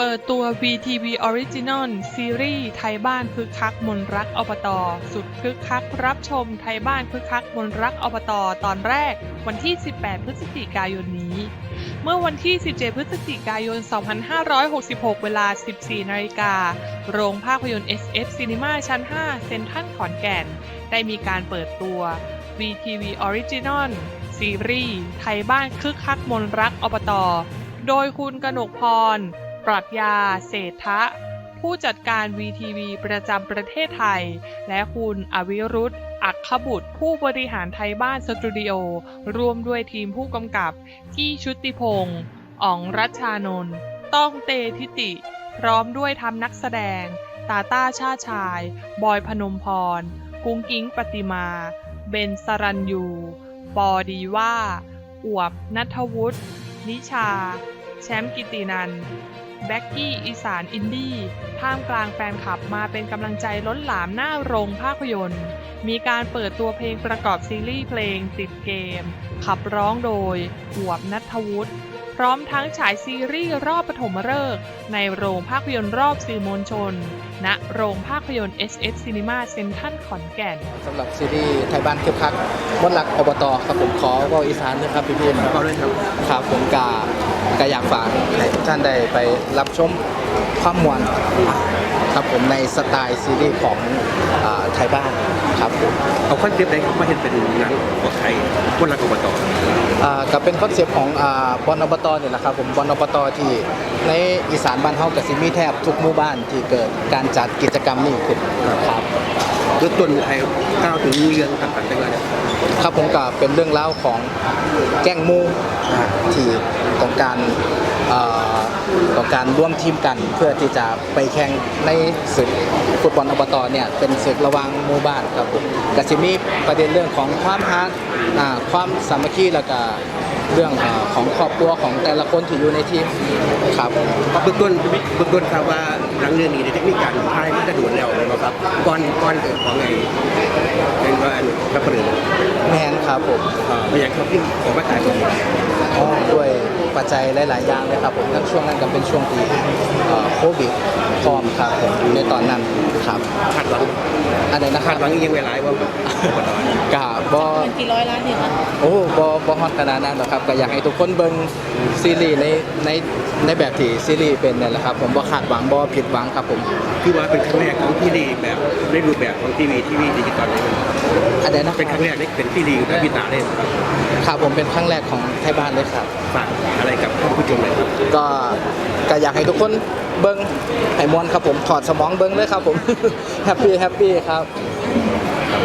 ปิดตัว VTV Original ซีรีส์ไทยบ้านคึกคักมนรักอบตอสุดคึกคักรับชมไทยบ้านคึกคักมนรักอบตอตอนแรกวันที่ 18 พฤศจิกายนนี้ เมื่อวันที่ 17 พฤศจิกายน 2566 เวลา 14 นาฬิกา โรงภาพยนตร์ SF Cinema ชั้น 5 เซ็นทรัลขอนแก่น ได้มีการเปิดตัว VTV Original ซีรีส์ไทยบ้านคึกคักมนรักอบตอโดยคุณกนกพร ปรัชญาเศรษฐะผู้จัดการ VTV ประจำประเทศไทย และคุณอวิรุธ อักขบุตร ผู้บริหารไทยบ้านสตูดิโอ ร่วมด้วยทีมผู้กำกับ กี้ชุติพงศ์อ๋องรัชานนท์ต้องเตทิติ พร้อมด้วยทำนักแสดง ตาต้าชาชาย บอยพนมพร กุ้งกิ้งปฏิมา เบนสรัญยู ปอดีว่า อวบนัทวุฒิ นิชา แชมป์กิตินัน แบ็กกี้อีสานอินดี้ท่ามกลางแฟนคลับมาเป็นกำลังใจล้นหลามหน้าโรงภาพยนตร์ มีการเปิดตัวเพลงประกอบซีรีส์เพลงติดเกม ขับร้องโดยหวบนัทวุฒิพร้อมทั้งฉายซีรีส์รอบปฐมฤกษ์ในโรงภาพยนตร์รอบสื่อมวลชนณโรงภาพยนตร์ SF Cinema เซ็นทรัลขอนแก่นสำหรับซีรีส์ไทยบ้านคึกคักมดรักอบตครับผมขอเว่าอีสานด้วยครับพี่พี่ขอด้วยครับครับผมกากาอยากฝากให้ทุกท่านได้ไปรับชมความมวลครับผมในสไตล์ซีรีส์ของอ่าไทยบ้านครับผมเอาคอนเซ็ปต์ใดเข้ามาเห็นเป็นหนังของไทยคนรักอบตอ่าก็เป็นคอนเซปต์ของอ่าบอลอบตนี่แหละครับผมบอลอบตที่ในอีสานบ้านเฮากับซิมีแทบทุกหมู่บ้านที่เกิดการจัดกิจกรรมนี้ขึ้นครับเริ่มต้นไทยก้าวถึงเรื่องต่างๆได้ไหมเนี่ยครับผมก็เป็นเรื่องเล่าวของแก๊งหมูที่ต้องการเอ่อต้องการร่วมทีมกันเพื่อที่จะไปแข่งในศึกฟุตบอลอบตเนี่ยเป็นศึกระหว่างหมู่บ้านครับผมก็จะมีประเด็นเรื่องของความฮักอ่าความสามัคคีแล้วก็เรื่องอ่าของครอบครัวของแต่ละคนที่อยู่ในทีมครับเบื้องต้นเบื้องต้นครับว่า หนังเรื่องนี้ในเทคนิคการถ่ายมันจะด่วนแล้วเลยครับก่อนก่อนเกิดของไงเป็นว่าอันกระเปิดแมนครับผมไม่อยากเขาพิมพ์ของว่าถ่ายตรงนี้อ๋อด้วย ปัจจัยหลาย ๆ อย่างเลยครับผมทั้งช่วงนั้นก็เป็นช่วงที่เอ่อโควิดพร้อมครับผมอยู่ในตอนนั้นครับคาดหวังอันไหนนะคคารัดบหวังยังเวลาว่าอบตกะบอมันกี่ร้อยล้านเนี่ยคะโอ้บอบอฮอตขนาดนั้นหรอกครับก็อยากให้ทุกคนเบิ่งซีรีส์ในในในแบบที่ซีรีส์เป็นนี่นแหละครับ ผมบ่คาดหวังบ่ผิดหวังครับผมคือว่าเป็นครั้งแรกของที่ดีแบบในรูปแบบของทีวีทีวีดิจิตอลเลยอันไหนนะเป็นครั้งแรกที่เป็นที่ดีกับพิตาเลยครับผมเป็นครั้งแรกของไทยบ้านเลยครับ ฝากอะไรกับท่านผู้ชมเลยครับก็ก็อยากให้ทุกคนเบิ่งให้มวนครับผมถอดสมองเบิ่งเลยครับผม แฮปปี้แฮปปี้ครับ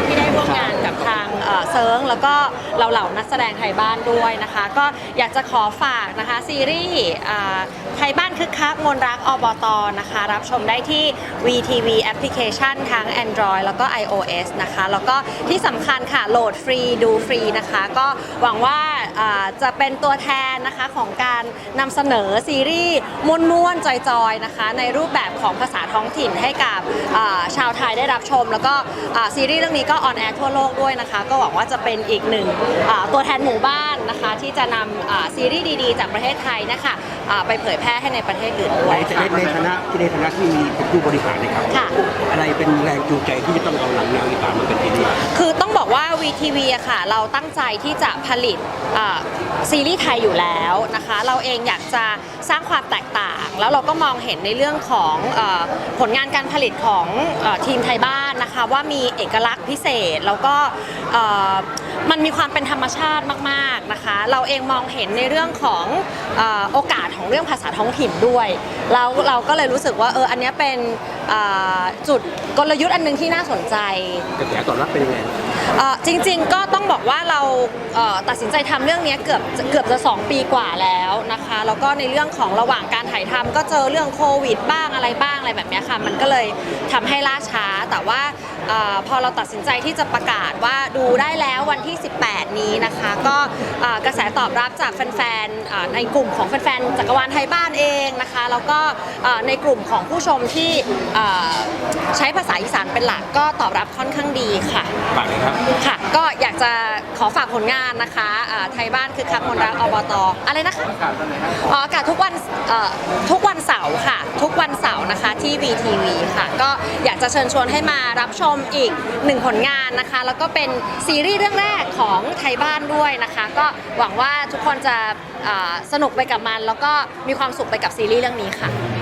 ที่ได้ร่วมงานกับทางเอ่อเซิร์งแล้วก็เราเหล่านักแสดงไทยบ้านด้วยนะคะ ก็อยากจะขอฝากนะคะซีรีส์อ่าไทยบ้านคึกคักมนรักอบตนะคะ รับชมได้ที่ VTV แอปพลิเคชันทั้ง Android แล้วก็ iOS นะคะ แล้วก็ที่สำคัญค่ะโหลดฟรีดูฟรีนะคะ ก็หวังว่าอ่าจะเป็นตัวแทนนะคะของการนำเสนอซีรีส์ม้วนๆจอยๆนะคะ ในรูปแบบของภาษาท้องถิ่นให้กับอ่าชาวไทยได้รับชม แล้วก็อ่าซีรีส์เรื่องนี้ก็ออนแอร์ทั่วโลกด้วยนะคะก็หวังว่าจะเป็นอีกหนึ่งอ่าตัวแทนหมู่บ้านนะคะ ที่จะนำอ่าซีรีส์ดีๆ จากประเทศไทยนะคะอ่าไปเผยแพร่ให้ในประเทศอื่นด้วในยในค่ะในฐานะที่ในฐานะที่มีเป็นผู้บริหารนะครับค่ะอะไรเป็นแรงจูงใจที่จะต้องเอาหนังแนวอีสานมาเป็นที่นี่คือต้องบอกว่า VTV อะค่ะเราตั้งใจที่จะผลิตซีรีส์ไทยอยู่แล้วนะคะเราเองอยากจะสร้างความแตกต่าง แล้วเราก็มองเห็นในเรื่องของอผลงานการผลิตของอทีมไทยบ้านนะคะว่ามีเอกลักษณ์พิเศษแล้วก็มันมีความเป็นธรรมชาติมากๆนะคะ เราเองมองเห็นในเรื่องของอโอกาสของเรื่องภาษาท้องถิ่นด้วยแล้วเราก็เลยรู้สึกว่าเอออันนี้เป็นจุดกลยุทธ์อันหนึงที่น่าสนใจกระแสตอบรับเป็นยังไง เอ่อจริงๆก็ต้องบอกว่าเราเอ่อตัดสินใจทำเรื่องนี้เกือบเกือบจะ 2 ปีกว่าแล้วนะคะแล้วก็ในเรื่องของระหว่างการถ่ายทำก็เจอเรื่องโควิดบ้างอะไรบ้างอะไรแบบเนี้ยค่ะมันก็เลยทำให้ล่าช้าแต่ว่าเออพอเราตัดสินใจที่จะประกาศว่าดูได้แล้ววันที่ 18 นี้นะคะก็เอ่อกระแสตอบรับจากแฟนๆเอ่อในกลุ่มของแฟนๆจักรวาลไทยบ้านเองนะคะแล้วก็เอ่อในกลุ่มของผู้ชมที่เอ่อใช้ภาษาอีสานเป็นหลักก็ตอบรับค่อนข้างดีค่ะ ฝากเลยครับค่ะ ก็อยากจะขอฝากผลงานนะคะอ่าไทยบ้านคือคักมนรักอบตอะไรนะคะออกอากาศทุกวันเอ่อทุกวันเสาร์ค่ะ ทุกวันเสาร์นะคะที่ VTV ค่ะ ก็อยากจะเชิญชวนให้มารับชมอีกหนึ่งผลงานนะคะ แล้วก็เป็นซีรีส์เรื่องแรกของไทยบ้านด้วยนะคะ ก็หวังว่าทุกคนจะอ่าสนุกไปกับมัน แล้วก็มีความสุขไปกับซีรีส์เรื่องนี้ค่ะครับผม